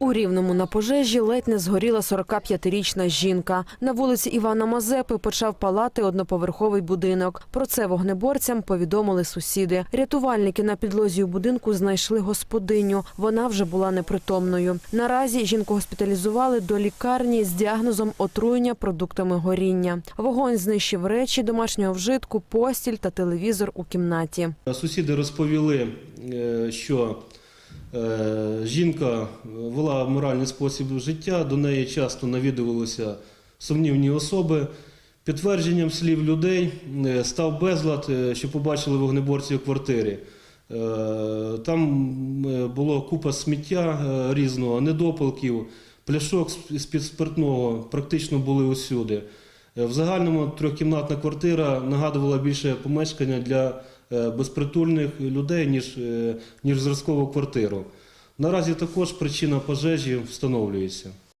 У Рівному на пожежі ледь не згоріла 45-річна жінка. На вулиці Івана Мазепи почав палати одноповерховий будинок. Про це вогнеборцям повідомили сусіди. Рятувальники на підлозі у будинку знайшли господиню. Вона вже була непритомною. Наразі жінку госпіталізували до лікарні з діагнозом отруєння продуктами горіння. Вогонь знищив речі домашнього вжитку, постіль та телевізор у кімнаті. Сусіди розповіли, е, що жінка вела моральний спосіб життя, до неї часто навідувалися сумнівні особи. Підтвердженням слів людей е, став безлад, е, що побачили вогнеборці у квартирі. Е, Там е, було купа сміття е, різного, недопалків, пляшок з-під спиртного практично були усюди. Е, В загальному трьохкімнатна квартира нагадувала більше помешкання для е, безпритульних людей, ніж, е, ніж зразкову квартиру. Наразі також причина пожежі встановлюється.